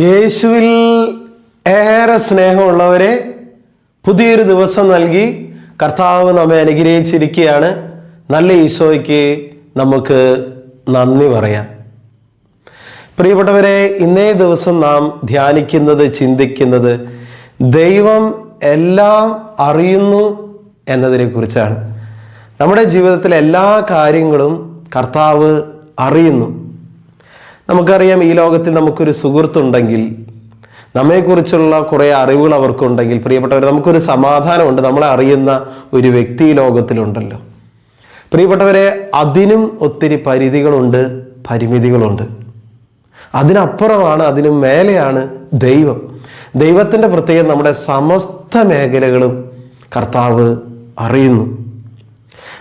യേശുവിൽ ഏറെ സ്നേഹമുള്ളവരെ പുതിയൊരു ദിവസം നൽകി കർത്താവ് നമ്മെ അനുഗ്രഹിച്ചിരിക്കുകയാണ്. നല്ല ഈശോയ്ക്ക് നമുക്ക് നന്ദി പറയാം. പ്രിയപ്പെട്ടവരെ ഇന്നേ ദിവസം നാം ധ്യാനിക്കുന്നത് ചിന്തിക്കുന്നത് ദൈവം എല്ലാം അറിയുന്നു എന്നതിനെ കുറിച്ചാണ്. നമ്മുടെ ജീവിതത്തിലെ എല്ലാ കാര്യങ്ങളും കർത്താവ് അറിയുന്നു. നമുക്കറിയാം ഈ ലോകത്തിൽ നമുക്കൊരു സുഹൃത്തുണ്ടെങ്കിൽ നമ്മെക്കുറിച്ചുള്ള കുറേ അറിവുകൾ അവർക്കുണ്ടെങ്കിൽ പ്രിയപ്പെട്ടവർ നമുക്കൊരു സമാധാനമുണ്ട്. നമ്മളെ അറിയുന്ന ഒരു വ്യക്തി ലോകത്തിലുണ്ടല്ലോ. പ്രിയപ്പെട്ടവരെ അതിനും ഒത്തിരി പരിധികളുണ്ട് പരിമിതികളുണ്ട്. അതിനപ്പുറമാണ് അതിനു മേലെയാണ് ദൈവം. ദൈവത്തിന്റെ പ്രത്യേകം നമ്മുടെ സമസ്ത മേഖലകളും കർത്താവ് അറിയുന്നു.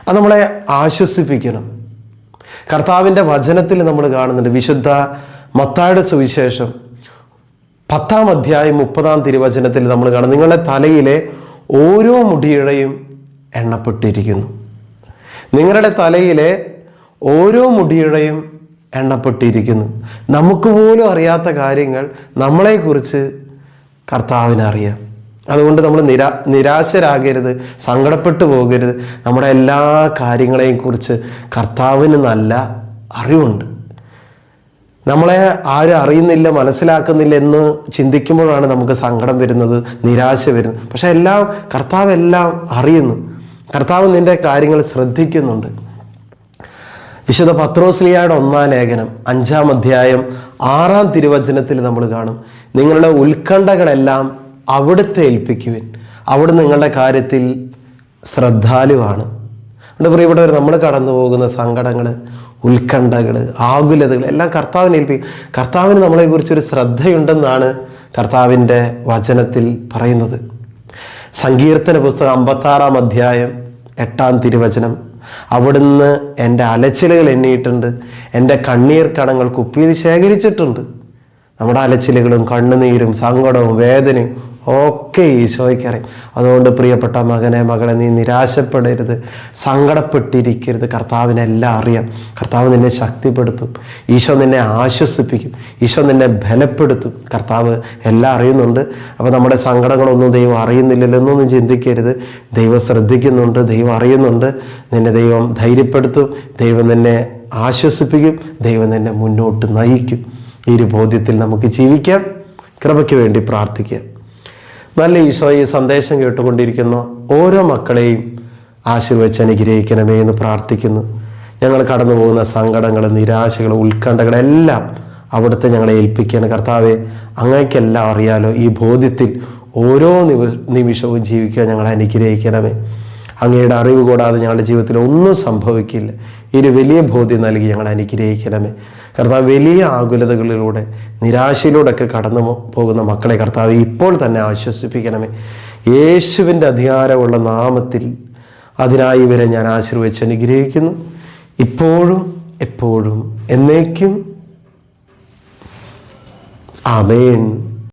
അത് നമ്മളെ ആശ്വസിപ്പിക്കണം. കർത്താവിന്റെ വചനത്തിൽ നമ്മൾ കാണുന്നുണ്ട് വിശുദ്ധ മത്തായുടെ സുവിശേഷം പത്താം അധ്യായം മുപ്പതാം തിരുവചനത്തിൽ നമ്മൾ കാണുന്നു. നിങ്ങളുടെ തലയിലെ ഓരോ മുടിയുടെയും എണ്ണപ്പെട്ടിരിക്കുന്നു. നിങ്ങളുടെ തലയിലെ ഓരോ മുടിയുടെയും എണ്ണപ്പെട്ടിരിക്കുന്നു. നമുക്ക് പോലും അറിയാത്ത കാര്യങ്ങൾ നമ്മളെക്കുറിച്ച് കർത്താവിന് അറിയാം. അതുകൊണ്ട് നമ്മൾ നിരാ നിരാശരാകരുത് സങ്കടപ്പെട്ടു പോകരുത്. നമ്മുടെ എല്ലാ കാര്യങ്ങളെയും കുറിച്ച് കർത്താവിന് നല്ല അറിവുണ്ട്. നമ്മളെ ആരും അറിയുന്നില്ല മനസ്സിലാക്കുന്നില്ല എന്ന് ചിന്തിക്കുമ്പോഴാണ് നമുക്ക് സങ്കടം വരുന്നത് നിരാശ വരുന്നത്. പക്ഷെ എല്ലാം കർത്താവ് എല്ലാം അറിയുന്നു. കർത്താവ് നിന്റെ കാര്യങ്ങൾ ശ്രദ്ധിക്കുന്നുണ്ട്. വിശുദ്ധ പത്രോസ്ലിയായുടെ ഒന്നാം ലേഖനം അഞ്ചാം അധ്യായം ആറാം തിരുവചനത്തിൽ നമ്മൾ കാണും. നിങ്ങളുടെ ഉത്കണ്ഠകളെല്ലാം അവിടുത്തെ ഏൽപ്പിക്കുവിൻ. അവിടെ നിങ്ങളുടെ കാര്യത്തിൽ ശ്രദ്ധാലുവാണ്. നമ്മുടെ പ്രിയപ്പെട്ടവർ നമ്മൾ കടന്നു പോകുന്ന സങ്കടങ്ങൾ ഉത്കണ്ഠകൾ ആകുലതകൾ എല്ലാം കർത്താവിനെ ഏൽപ്പിക്കും. കർത്താവിന് നമ്മളെക്കുറിച്ചൊരു ശ്രദ്ധയുണ്ടെന്നാണ് കർത്താവിന്റെ വചനത്തിൽ പറയുന്നത്. സങ്കീർത്തന പുസ്തകം അമ്പത്താറാം അധ്യായം എട്ടാം തിരുവചനം. അവിടുന്ന് എന്റെ അലച്ചിലുകൾ എണ്ണിയിട്ടുണ്ട്. എന്റെ കണ്ണീർ കണങ്ങൾ കുപ്പിയിൽ ശേഖരിച്ചിട്ടുണ്ട്. നമ്മുടെ അലച്ചിലുകളും കണ്ണുനീരും സങ്കടവും വേദനയും ഒക്കെ ഈശോയ്ക്കറിയാം അതുകൊണ്ട് പ്രിയപ്പെട്ട മകനെ മകളെ നീ നിരാശപ്പെടരുത്. സങ്കടപ്പെട്ടിരിക്കരുത്. കർത്താവിനെല്ലാം അറിയാം. കർത്താവ് നിന്നെ ശക്തിപ്പെടുത്തും. ഈശോ നിന്നെ ആശ്വസിപ്പിക്കും. ഈശോ നിന്നെ ബലപ്പെടുത്തും. കർത്താവ് എല്ലാം അറിയുന്നുണ്ട്. അപ്പോൾ നമ്മുടെ സങ്കടങ്ങളൊന്നും ദൈവം അറിയുന്നില്ലല്ലോ എന്നൊന്നും ചിന്തിക്കരുത്. ദൈവം ശ്രദ്ധിക്കുന്നുണ്ട്. ദൈവം അറിയുന്നുണ്ട്. നിന്നെ ദൈവം ധൈര്യപ്പെടുത്തും. ദൈവം നിന്നെ ആശ്വസിപ്പിക്കും. ദൈവം നിന്നെ മുന്നോട്ട് നയിക്കും. ഈ ഒരു ബോധ്യത്തിൽ നമുക്ക് ജീവിക്കാം. കൃപയ്ക്ക് വേണ്ടി പ്രാർത്ഥിക്കാം. നല്ല ഈ സന്ദേശം കേട്ടുകൊണ്ടിരിക്കുന്ന. ഓരോ മക്കളെയും ആശീർവച്ച് അനുഗ്രഹിക്കണമേ എന്ന് പ്രാർത്ഥിക്കുന്നു. ഞങ്ങൾ കടന്നു പോകുന്ന സങ്കടങ്ങൾ നിരാശകൾ ഉത്കണ്ഠകളെല്ലാം അവിടുത്തെ ഞങ്ങളെ ഏൽപ്പിക്കുകയാണ്. കർത്താവെ അങ്ങേക്കെല്ലാം അറിയാലോ ഈ ബോധ്യത്തിൽ ഓരോ നിമിഷവും ജീവിക്കാൻ ഞങ്ങളെ അനുഗ്രഹിക്കണമേ. അങ്ങയുടെ അറിവ് കൂടാതെ ഞങ്ങളുടെ ജീവിതത്തിൽ ഒന്നും സംഭവിക്കില്ല. ഒരു വലിയ ബോധ്യം നൽകി ഞങ്ങൾ അനുഗ്രഹിക്കണമേ. കർത്താവ് വലിയ ആകുലതകളിലൂടെ നിരാശയിലൂടെയൊക്കെ കടന്നു പോകുന്ന മക്കളെ കർത്താവ് ഇപ്പോൾ തന്നെ ആശ്വസിപ്പിക്കണമേ. യേശുവിന്റെ അധികാരമുള്ള നാമത്തിൽ അതിനായി ഇവരെ ഞാൻ ആശീർവദിച്ച് അനുഗ്രഹിക്കുന്നു. ഇപ്പോഴും എപ്പോഴും എന്നേക്കും. ആമേൻ.